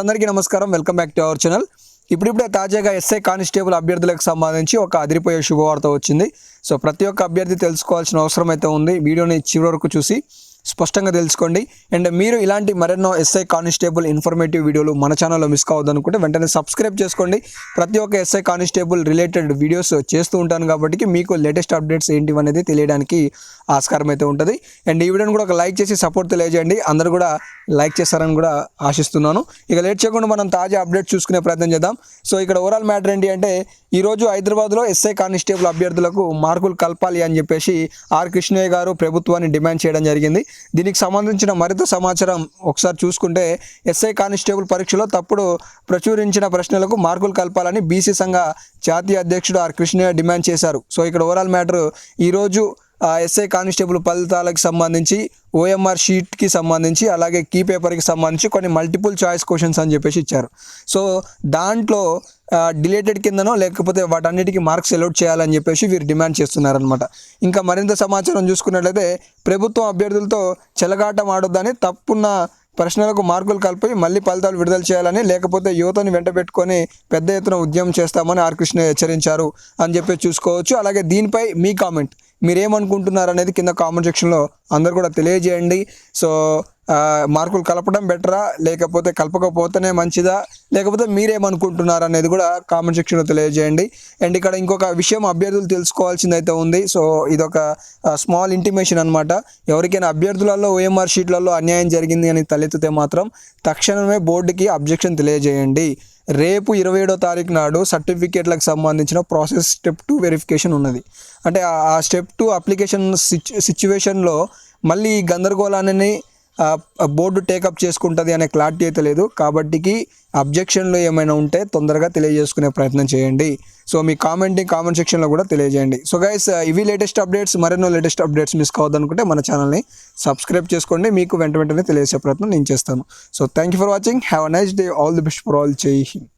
అందరికీ నమస్కారం. Welcome back to our channel. ఇప్పుడిప్పుడే తాజాగా ఎస్ఐ కానిస్టేబుల్ అభ్యర్థులకు సంబంధించి ఒక అదిరిపోయే శుభవార్త వచ్చింది. సో ప్రతి ఒక్క అభ్యర్థి తెలుసుకోవాల్సిన అవసరం అయితే ఉంది. వీడియోని చివరి వరకు చూసి స్పష్టంగా తెలుసుకోండి. అండ్ మీరు ఇలాంటి మరెన్నో ఎస్ఐ కానిస్టేబుల్ ఇన్ఫర్మేటివ్ వీడియోలు మన ఛానల్లో మిస్ కావద్దనుకుంటే వెంటనే సబ్స్క్రైబ్ చేసుకోండి. ప్రతి ఒక్క ఎస్ఐ కానిస్టేబుల్ రిలేటెడ్ వీడియోస్ చేస్తూ ఉంటాను కాబట్టి మీకు లేటెస్ట్ అప్డేట్స్ ఏంటివి అనేది తెలియడానికి ఆస్కారం అయితే ఉంటుంది. అండ్ ఈ వీడియోని కూడా ఒక లైక్ చేసి సపోర్ట్ తెలియజేయండి. అందరూ కూడా లైక్ చేస్తారని కూడా ఆశిస్తున్నాను. ఇక లేట్ చేయకుండా మనం తాజా అప్డేట్ చూసుకునే ప్రయత్నం చేద్దాం. సో ఇక్కడ ఓవరాల్ మ్యాటర్ ఏంటి అంటే ఈరోజు హైదరాబాద్లో ఎస్ఐ కానిస్టేబుల్ అభ్యర్థులకు మార్కులు కలపాలి అని చెప్పేసి ఆర్ కృష్ణయ్య గారు ప్రభుత్వాన్ని డిమాండ్ చేయడం జరిగింది. దీనికి సంబంధించిన మరింత సమాచారం ఒకసారి చూసుకుంటే ఎస్ఐ కానిస్టేబుల్ పరీక్షలో తప్పుడు ప్రచురించిన ప్రశ్నలకు మార్కులు కలపాలని బీసీ సంఘ జాతీయ అధ్యక్షుడు ఆర్ కృష్ణయ్య డిమాండ్ చేశారు. సో ఇక్కడ ఓవరాల్ మ్యాటర్ ఈరోజు ఎస్ఐ కానిస్టేబుల్ ఫలితాలకు సంబంధించి ఓఎంఆర్ షీట్కి సంబంధించి అలాగే కీ పేపర్కి సంబంధించి కొన్ని మల్టిపుల్ చాయిస్ క్వశ్చన్స్ అని చెప్పేసి ఇచ్చారు. సో దాంట్లో డిలేటెడ్ కిందనో లేకపోతే వాటన్నిటికీ మార్క్స్ ఎలౌట్ చేయాలని చెప్పేసి వీరు డిమాండ్ చేస్తున్నారనమాట ఇంకా మరింత సమాచారం చూసుకున్నట్లయితే ప్రభుత్వం అభ్యర్థులతో చెలగాటం ఆడొద్దని తప్పున్న ప్రశ్నలకు మార్కులు కలిపి మళ్ళీ ఫలితాలు విడుదల చేయాలని లేకపోతే యువతని వెంట పెట్టుకొని పెద్ద ఎత్తున ఉద్యమం చేస్తామని ఆర్ కృష్ణ హెచ్చరించారు అని చెప్పి చూసుకోవచ్చు. అలాగే దీనిపై మీ కామెంట్. మీరేమనుకుంటున్నారు అనేది కింద కామెంట్ సెక్షన్లో అందరు కూడా తెలియజేయండి. సో మార్కులు కలపడం బెటరా? లేకపోతే కలపకపోతేనే మంచిదా? లేకపోతే మీరేమనుకుంటున్నారు అనేది కూడా కామెంట్ సెక్షన్లో తెలియజేయండి. అండ్ ఇక్కడ ఇంకొక విషయం అభ్యర్థులు తెలుసుకోవాల్సింది అయితే ఉంది. సో ఇదొక స్మాల్ ఇంటిమేషన్ అనమాట ఎవరికైనా అభ్యర్థులలో ఓఎంఆర్ షీట్లలో అన్యాయం జరిగింది అని తలెత్తితే మాత్రం తక్షణమే బోర్డుకి అబ్జెక్షన్ తెలియజేయండి. రేపు ఇరవై ఏడో తారీఖు నాడు సర్టిఫికేట్లకు సంబంధించిన ప్రాసెస్ స్టెప్ టూ వెరిఫికేషన్ ఉన్నది. అంటే ఆ- స్టెప్ టూ అప్లికేషన్ సిచ్యువేషన్లో మళ్ళీ ఈ గందరగోళాన్ని బోర్డు టేకప్ చేసుకుంటుంది అనే క్లారిటీ అయితే లేదు. కాబట్టికి అబ్జెక్షన్లు ఏమైనా ఉంటే తొందరగా తెలియజేసుకునే ప్రయత్నం చేయండి. సో మీ కామెంటింగ్ కామెంట్ సెక్షన్లో కూడా తెలియజేయండి. సో గైస్ ఇవి లేటెస్ట్ అప్డేట్స్ మరెన్నో లేటెస్ట్ అప్డేట్స్ మిస్ కావద్దనుకుంటే మన ఛానల్ని సబ్స్క్రైబ్ చేసుకోండి. మీకు వెంట వెంటనే తెలియజేసే ప్రయత్నం నేను చేస్తాను. So thank you for watching have a nice day all the best for all Jai Hind